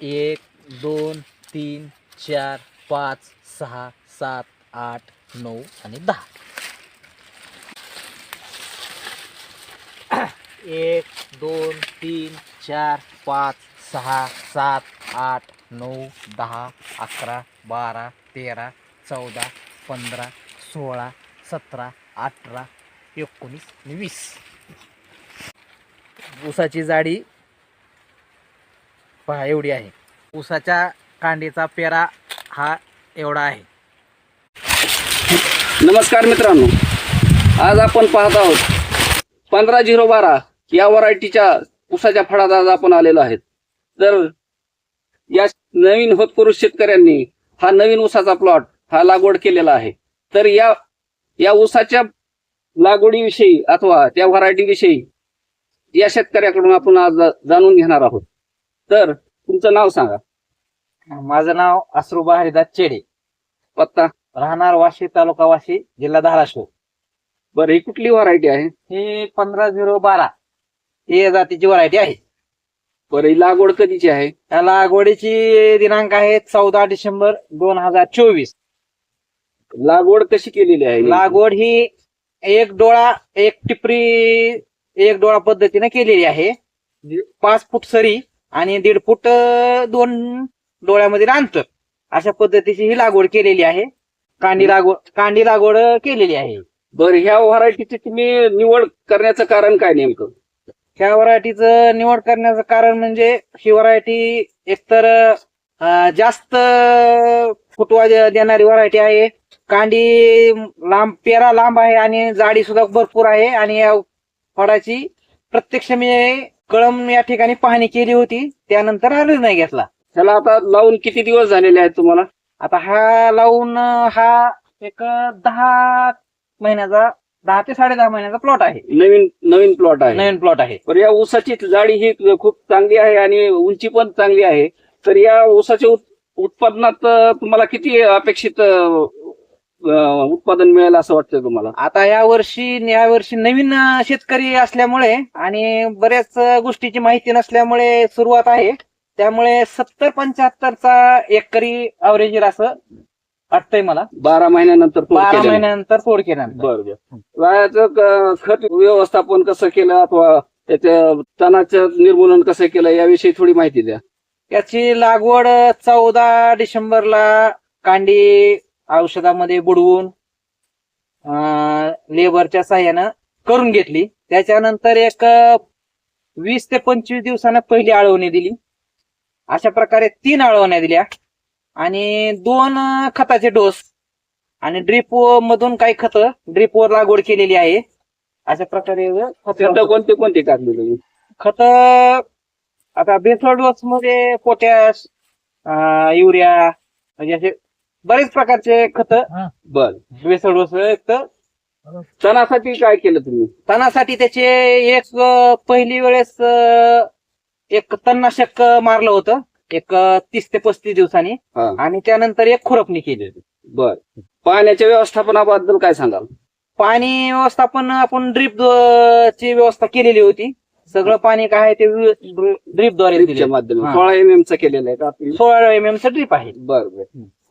एक दोन तीन चार पाच सहा सात आठ नऊ आणि दहा. एक दोन तीन चार पाच सहा सात आठ नऊ दहा अकरा बारा तेरा चौदा पंधरा सोळा सतरा अठरा एकोणीस वीस. ऊसाची जाडी पहा एवढी आहे. ऊसाच्या कांडीचा पेरा हा एवढा आहे. नमस्कार मित्रांनो. आज आपण पाहत आहोत पंधरा झिरो बारा या व्हरायटीच्या ऊसाच्या फळात आज आपण आलेलो आहेत. तर या नवीन होतपुरुष शेतकऱ्यांनी हा नवीन ऊसाचा प्लॉट हा लागवड केलेला आहे. तर या या ऊसाच्या लागवडीविषयी अथवा त्या व्हरायटी विषयी या शेतकऱ्याकडून आपण आज जाणून घेणार आहोत. तर तुमचं नाव सांगा. माझं नाव अश्रुबा हरिदास चेडे. पत्ता? राहणार वाशी तालुका वाशी जिल्हा धाराशिव. बरं ही कुठली व्हरायटी आहे? ही पंधरा झिरो बारा. ही जातीची व्हरायटी आहे. बरं ही लागवड कधीची आहे? या लागवडीची दिनांक आहे चौदा डिसेंबर दोन हजार चोवीस. लागवड कशी केलेली आहे? लागवड ही एक डोळा एक टिपरी एक डोळा पद्धतीने केलेली आहे. पाच फूट सरी आणि दीड फूट दोन डोळ्यामध्ये अंतर. अशा पद्धतीची ही लागवड केलेली आहे. कांडी लागवड कांडी लागवड केलेली आहे. बर ह्या व्हरायटीची तुम्ही निवड करण्याचं कारण काय नेमकं? ह्या व्हरायटीचं निवड करण्याचं कारण म्हणजे ही व्हरायटी एकतर जास्त फुटवा देणारी व्हरायटी आहे. कांडी लांब पेरा लांब आहे आणि जाडी सुद्धा भरपूर आहे. आणि या फळाची प्रत्यक्ष मी कळम या ठिकाणी पाहणी केली होती त्यानंतर हा निर्णय घेतला. ह्याला आता लावून किती दिवस झालेले आहेत तुम्हाला? आता हा लावून हा एक दहा महिन्याचा दहा ते साडे दहा महिन्याचा प्लॉट आहे. नवीन नवीन प्लॉट आहे. नवीन प्लॉट आहे. तर या ऊसाची जाडी ही खूप चांगली आहे आणि उंची पण चांगली आहे. तर या ऊसाच्या उत- उत्पादनात तुम्हाला किती अपेक्षित अं, उत्पादन मिळेल असं वाटतं तुम्हाला? आता या वर्षी या वर्षी नवीन अं, शेतकरी असल्यामुळे आणि बऱ्याच अं, गोष्टीची माहिती नसल्यामुळे सुरुवात आहे. त्यामुळे सत्तर पंच्याहत्तरचा एकरी अवरेज असं वाटतंय मला. बारा महिन्यानंतर तोड बारा. महिन्यानंतर तोड केल्यानंतर. बरं बरं. याचं क- खत व्यवस्थापन कसं केलं अथवा त्याच्या तणाचं निर्मूलन कसं केलं याविषयी थोडी माहिती द्या. याची लागवड चौदा डिसेंबरला कांडी औषधामध्ये बुडवून लेबरच्या साह्यानं करून घेतली. त्याच्यानंतर एक वीस ते पंचवीस दिवसानं पहिली आळवणी दिली. अशा प्रकारे तीन आळवण्या दिल्या. आणि दोन खताचे डोस. आणि ड्रीप मधून काही खत ड्रीप वर लागवड केलेली आहे. अशा प्रकारे खत कोणते कोणते टाकले तुम्ही? खत आता बेसळ डोस मध्ये पोटॅश युरिया म्हणजे असे बरेच प्रकारचे खत. बर. डोस एक तर तणासाठी काय केलं तुम्ही? तणासाठी त्याचे एक अं, पहिली वेळेस अं, एक तणनाशक मारलं होतं. एक अं, तीस ते पस्तीस दिवसांनी. हा. आणि त्यानंतर एक खुरपणी केली होती. बर. पाण्याच्या व्यवस्थापनाबद्दल काय सांगाल? पाणी व्यवस्थापन आपण ड्रीप ची व्यवस्था केलेली होती. सगळं पाणी काय आहे ते ड्रीपद्वारे ड्रिपच्या दिले माध्यमातून. हा. सोळा एम चा केलेलं आहे का? सोळा एम एम चं ड्रीप आहे. बर बर.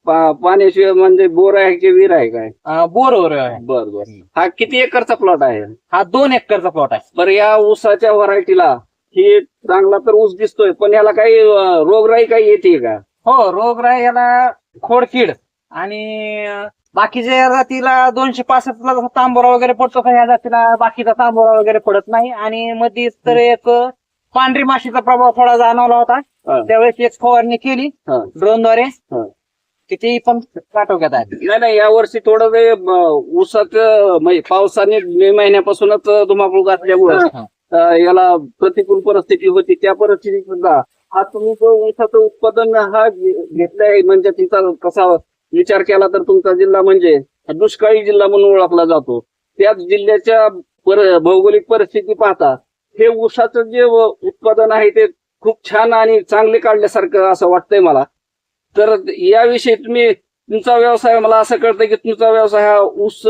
पा- पाण्याशिवाय म्हणजे बोर आहे की विहीर आहे काय? बोरवर आहे. बर बर. हा किती एकरचा प्लॉट आहे? हा दोन एकरचा प्लॉट आहे. बरं या ऊसाच्या व्हरायटीला ही चांगला तर ऊस दिसतोय पण याला काही अं, रोगराई काही येते का? हो रोगराई याला खोडकीड आणि अं, बाकीच्या जातीला दोनशे पासष्टला जसा तांबोरा वगैरे पडतो का ह्या जातीला बाकीचा तांबोरा वगैरे पडत नाही. आणि मध्ये तर एक पांढरी माशीचा प्रभाव थोडा जाणवला होता. हा, त्यावेळेस एक फवारणी केली हा, ड्रोनद्वारे. हा. तिथे पण काटोक्यात आहे. नाही नाही या वर्षी थोडं ते ऊसाच पावसाने मे महिन्यापासूनच धुमाकूळ घातल्यामुळं याला प्रतिकूल परिस्थिती होती. त्या परिस्थितीत सुद्धा हा तुम्ही जो ऊसाचं उत्पादन हा घेतलाय म्हणजे तिचा कसा विचार केला तर तुमचा जिल्हा म्हणजे दुष्काळी जिल्हा म्हणून ओळखला जातो. त्याच जिल्ह्याच्या पर- भौगोलिक परिस्थिती पाहता हे ऊसाचं जे उत्पादन आहे ते खूप छान आणि चांगले काढल्यासारखं असं वाटतंय मला. तर याविषयी तुम्ही तुमचा व्यवसाय मला असं कळतं की तुमचा व्यवसाय हा ऊस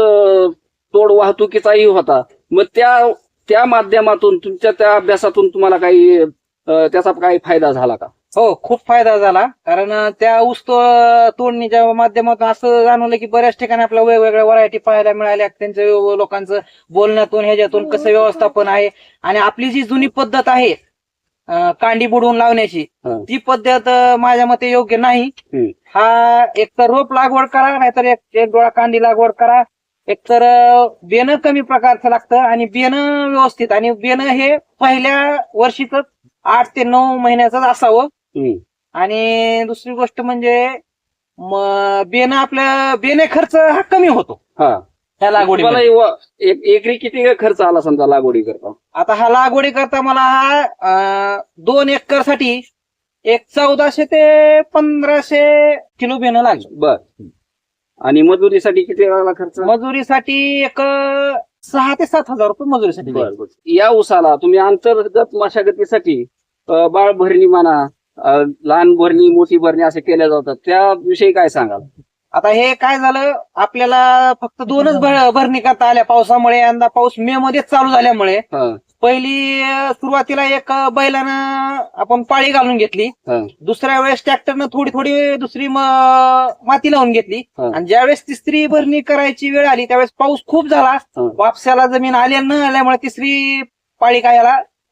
तोड वाहतुकीचाही होता. मग त्या त्या माध्यमातून तुमच्या त्या अभ्यासातून तुम्हाला काही त्याचा काही फायदा झाला का? हो खूप फायदा झाला. कारण त्या ऊस तोडणीच्या माध्यमातून असं जाणवलं की बऱ्याच ठिकाणी आपल्या वेगवेगळ्या व्हरायटी पाहायला मिळाल्या. त्यांच्या लोकांचं बोलण्यातून ह्याच्यातून कसं व्यवस्थापन आहे. आणि आपली जी जुनी पद्धत आहे कांडी बुडवून लावण्याची. हा. ती पद्धत अं, माझ्या मते योग्य नाही. हम्म. हा एक तर रोप लागवड करा नाहीतर एक एक डोळा कांडी लागवड करा. एक तर अं, बेणं कमी प्रकारचं लागतं आणि बेणं व्यवस्थित. आणि बेणं हे पहिल्या वर्षीच आठ ते नऊ महिन्याच असावं. हम्म. आणि दुसरी गोष्ट म्हणजे म- बेणं आपलं बेणे खर्च हा कमी होतो. हा. तुम्हाला लागवडीमध्ये. व- एक एकरी किती खर्च आला समजा लागवडी करता? आता हा लागवडी करता मला हा अं, दोन एकरसाठी एक चौदाशे ते पंधराशे किलो बेणं लागलं. बर. आणि मजुरीसाठी किती लागला खर्च? मजुरीसाठी एक अं, सहा ते सात हजार रुपये मजुरीसाठी बर. या उसाला तुम्ही अंतर्गत मशागतीसाठी अ, बाळ भरणी म्हणा अ, लहान भरणी मोठी भरणी असे केल्या जातात. त्याविषयी काय सांगाल? आता हे काय झालं? आपल्याला फक्त दोनच भर- भरणी करता आल्या पावसामुळे यंदा पाऊस मे मध्येच चालू झाल्यामुळे. हा, पहिली अं, सुरुवातीला एक अं, बैलानं आपण पाळी घालून घेतली. हा, दुसऱ्या वेळेस ट्रॅक्टरनं थोडी थोडी दुसरी म- माती लावून घेतली. हा. आणि ज्यावेळेस तिसरी भरणी करायची वेळ आली त्यावेळेस पाऊस खूप झाला. हा. वापसाला जमीन आल्या न आल्यामुळे तिसरी पाळी काय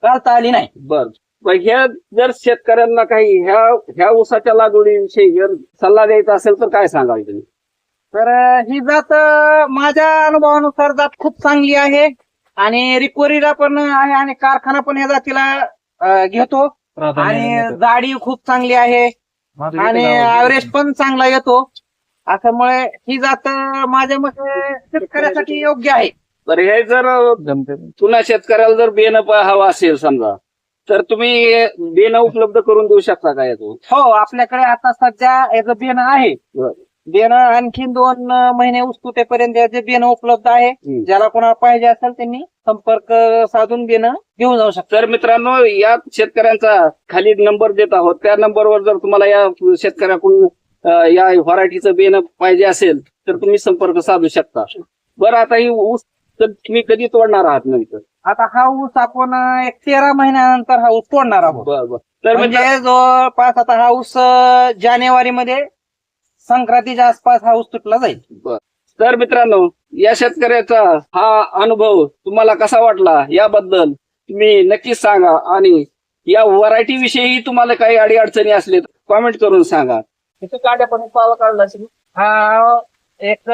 घालता आली नाही. बर. पण ह्या जर शेतकऱ्यांना काही ह्या ह्या उसाच्या लागवडीविषयी जर सल्ला द्यायचा असेल तर काय सांगाल तुम्ही? तर ही जात माझ्या अनुभवानुसार जात खूप चांगली आहे. आणि रिकवरीला पण आहे आणि कारखाना पण या जातीला घेतो. आणि जाडी खूप चांगली आहे. आणि ऍव्हरेज पण चांगला येतो. असल्यामुळे ही जात माझ्या मते शेतकऱ्यासाठी योग्य आहे. तर हे जर पुन्हा शेतकऱ्याला जर बेन हवा असेल समजा तर तुम्ही बेन उपलब्ध करून देऊ शकता का यातून हो आपल्याकडे आता सध्या याचं बियाणं आहे. बियाणं आणखीन दोन महिने उस्तुतेपर्यंत याचे बियाणं उपलब्ध आहे. ज्याला कोणाला पाहिजे असेल त्यांनी संपर्क साधून बियाणं घेऊन जाऊ शकतात तर मित्रांनो या शेतकऱ्यांचा खाली नंबर देत आहोत. त्या नंबरवर जर तुम्हाला या शेतकऱ्याकडून या व्हरायटीचं बेन पाहिजे असेल तर तुम्ही संपर्क साधू शकता. बरं आता ही ऊस तर तुम्ही कधी तोडणार आहात नंतर आता हा ऊस आपण एक तेरा महिन्यानंतर हा ऊस तोडणार आहोत. बरं बरं. तर म्हणजे जवळपास आता हा ऊस अं, जानेवारीमध्ये संक्रांतीच्या आसपास हा ऊस तुटला जाईल. बरं. तर मित्रांनो या शेतकऱ्याचा हा अनुभव तुम्हाला कसा वाटला याबद्दल तुम्ही नक्कीच सांगा आणि या व्हरायटी विषयी तुम्हाला काही अडी अडचणी असले तर कॉमेंट करून सांगा. किती कांड्या पण पाला काढला हा एक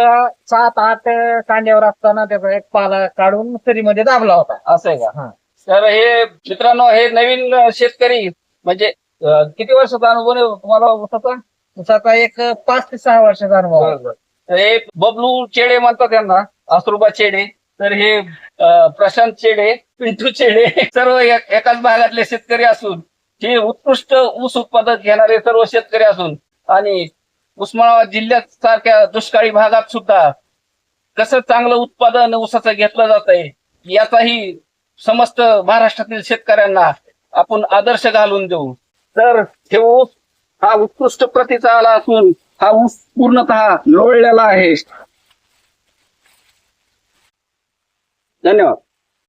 सात आठ कांड्यावर असताना त्याचा एक पाला काढून सरीमध्ये दाबला होता. असं आहे का? हा. तर हे मित्रांनो हे नवीन शेतकरी म्हणजे अं, किती वर्षाचा अनुभव आहे तुम्हाला ऊसाचा ऊसाचा एक पाच ते सहा वर्षाचा अनुभव आहे. तर हे बबलू चेडे म्हणतात त्यांना अश्रुबा चेडे. तर हे अं, प्रशांत चेडे पिंटू चेडे सर्व एक- एकाच भागातले शेतकरी असून हे उत्कृष्ट ऊस उत्पादक घेणारे सर्व शेतकरी असून आणि उस्मानाबाद जिल्ह्यात सारख्या दुष्काळी भागात सुद्धा कसं चांगलं उत्पादन ऊसाचं घेतलं जात आहे याचाही समस्त महाराष्ट्रातील शेतकऱ्यांना आपण आदर्श घालून देऊ. तर हे ऊस हा उत्कृष्ट प्रतीचा आला असून हा ऊस पूर्णतः लोळलेला आहे. धन्यवाद.